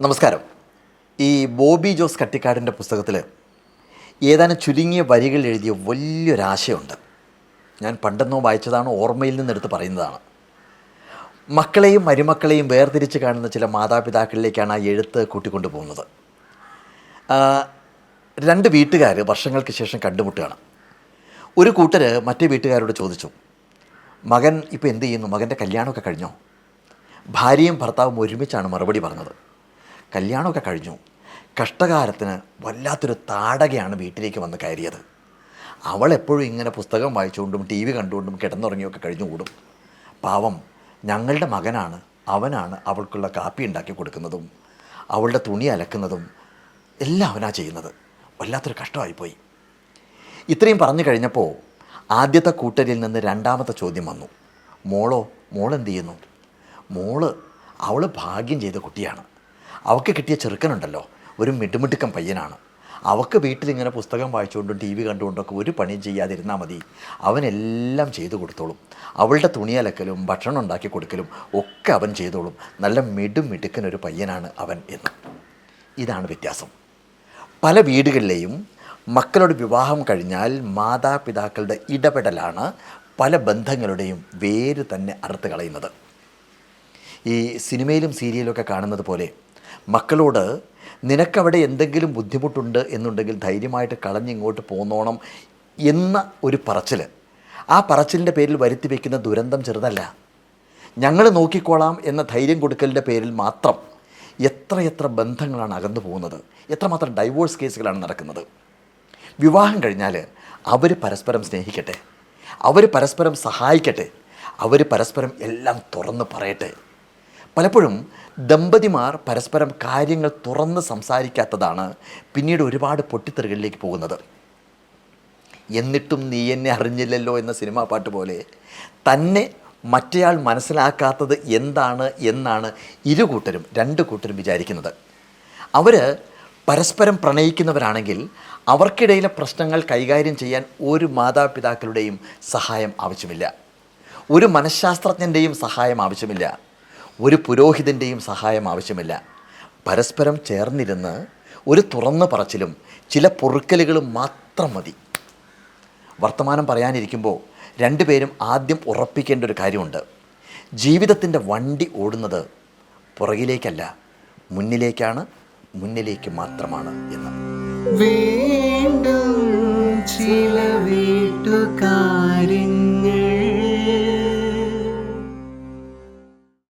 നമസ്കാരം. ഈ ബോബി ജോസ് കട്ടിക്കാടിന്റെ പുസ്തകത്തിൽ ഏതാനും ചുരുങ്ങിയ വരികൾ എഴുതിയ വലിയൊരാശയമുണ്ട്. ഞാൻ പണ്ടെന്നോ വായിച്ചതാണ് ഓർമ്മയിൽ നിന്നെടുത്ത് പറയുന്നതാണ്. മക്കളെയും മരുമക്കളെയും വേർതിരിച്ച് കാണുന്ന ചില മാതാപിതാക്കളിലേക്കാണ് ആ എഴുത്ത് കൂട്ടിക്കൊണ്ടു പോകുന്നത്. രണ്ട് വീട്ടുകാർ വർഷങ്ങൾക്ക് ശേഷം കണ്ടുമുട്ടുകയാണ്. ഒരു കൂട്ടർ മറ്റേ വീട്ടുകാരോട് ചോദിച്ചു മകൻ ഇപ്പോൾ എന്ത് ചെയ്യുന്നു? മകന്റെ കല്യാണമൊക്കെ കഴിഞ്ഞോ? ഭാര്യയും ഭർത്താവും ഒരുമിച്ചാണ് മറുപടി പറഞ്ഞത്. കല്യാണമൊക്കെ കഴിഞ്ഞു. കഷ്ടകാലത്തിന് വല്ലാത്തൊരു താടകയാണ് വീട്ടിലേക്ക് വന്ന് കയറിയത്. അവൾ എപ്പോഴും ഇങ്ങനെ പുസ്തകം വായിച്ചുകൊണ്ടും ടി വി കണ്ടുകൊണ്ടും കിടന്നുറങ്ങിയൊക്കെ കഴിഞ്ഞുകൂടും പാവം ഞങ്ങളുടെ മകനാണ് അവനാണ് അവൾക്കുള്ള കാപ്പി ഉണ്ടാക്കി കൊടുക്കുന്നതും അവളുടെ തുണി അലക്കുന്നതും എല്ലാം അവനാ ചെയ്യുന്നത്. വല്ലാത്തൊരു കഷ്ടമായിപ്പോയി. ഇത്രയും പറഞ്ഞു കഴിഞ്ഞപ്പോൾ ആദ്യത്തെ കൂട്ടരിൽ നിന്ന് രണ്ടാമത്തെ ചോദ്യം വന്നു. മോളോ മോൾ എന്ത് ചെയ്യുന്നു? മോൾ അവൾ ഭാഗ്യം ചെയ്ത കുട്ടിയാണ്. അവൾക്ക് കിട്ടിയ ചെറുക്കനുണ്ടല്ലോ. ഒരു മിടുമിടുക്കൻ പയ്യനാണ്. അവൾക്ക് വീട്ടിലിങ്ങനെ പുസ്തകം വായിച്ചുകൊണ്ടും ടി വി കണ്ടുകൊണ്ടൊക്കെ ഒരു പണിയും ചെയ്യാതിരുന്നാൽ മതി. അവനെല്ലാം ചെയ്തു കൊടുത്തോളും. അവളുടെ തുണി അലക്കലും ഭക്ഷണം ഉണ്ടാക്കി കൊടുക്കലും ഒക്കെ അവൻ ചെയ്തോളും. നല്ല മിടും മിടുക്കനൊരു പയ്യനാണ് അവൻ എന്ന്. ഇതാണ് വ്യത്യാസം. പല വീടുകളിലെയും മക്കളോട് വിവാഹം കഴിഞ്ഞാൽ മാതാപിതാക്കളുടെ ഇടപെടലാണ് പല ബന്ധങ്ങളുടെയും വേര് തന്നെ അറുത്ത് കളയുന്നത്. ഈ സിനിമയിലും സീരിയലൊക്കെ കാണുന്നത് പോലെ മക്കളോട് നിനക്കവിടെ എന്തെങ്കിലും ബുദ്ധിമുട്ടുണ്ട് എന്നുണ്ടെങ്കിൽ ധൈര്യമായിട്ട് കളഞ്ഞിങ്ങോട്ട് പോന്നോണം എന്ന ഒരു പറച്ചിൽ ആ പറച്ചിലിന്റെ പേരിൽ വരുത്തി വയ്ക്കുന്ന ദുരന്തം ചെറുതല്ല. ഞങ്ങൾ നോക്കിക്കോളാം എന്ന ധൈര്യം കൊടുക്കലിന്റെ പേരിൽ മാത്രം എത്രയെത്ര ബന്ധങ്ങളാണ് അകന്നു പോകുന്നത്. എത്രമാത്രം ഡൈവോഴ്സ് കേസുകളാണ് നടക്കുന്നത്. വിവാഹം കഴിഞ്ഞാൽ അവർ പരസ്പരം സ്നേഹിക്കട്ടെ. അവർ പരസ്പരം സഹായിക്കട്ടെ. അവർ പരസ്പരം എല്ലാം തുറന്ന് പറയട്ടെ. പലപ്പോഴും ദമ്പതിമാർ പരസ്പരം കാര്യങ്ങൾ തുറന്ന് സംസാരിക്കാത്തതാണ് പിന്നീട് ഒരുപാട് പൊട്ടിത്തെറികളിലേക്ക് പോകുന്നത്. എന്നിട്ടും നീ എന്നെ അറിഞ്ഞില്ലല്ലോ എന്ന സിനിമാ പാട്ട് പോലെ തന്നെ മറ്റേയാൾ മനസ്സിലാക്കാത്തത് എന്താണ് എന്നാണ് ഇരു കൂട്ടരും രണ്ട് കൂട്ടരും വിചാരിക്കുന്നത്. അവർ പരസ്പരം പ്രണയിക്കുന്നവരാണെങ്കിൽ അവർക്കിടയിലെ പ്രശ്നങ്ങൾ കൈകാര്യം ചെയ്യാൻ ഒരു മാതാപിതാക്കളുടെയും സഹായം ആവശ്യമില്ല. ഒരു മനഃശാസ്ത്രജ്ഞന്റെയും സഹായം ആവശ്യമില്ല. ഒരു പുരോഹിതന്റെയും സഹായം ആവശ്യമില്ല. പരസ്പരം ചേർന്നിരുന്ന് ഒരു തുറന്ന പറച്ചിലും ചില പൊറുക്കലുകളും മാത്രം മതി. വർത്തമാനം പറയാനിരിക്കുമ്പോൾ രണ്ടുപേരും ആദ്യം ഉറപ്പിക്കേണ്ട ഒരു കാര്യമുണ്ട്. ജീവിതത്തിന്റെ വണ്ടി ഓടുന്നത് പുറകിലേക്കല്ല മുന്നിലേക്കാണ് മുന്നിലേക്ക് മാത്രമാണ് എന്ന്. വീണ്ടും ചില വീട്ടുകാര്യങ്ങൾ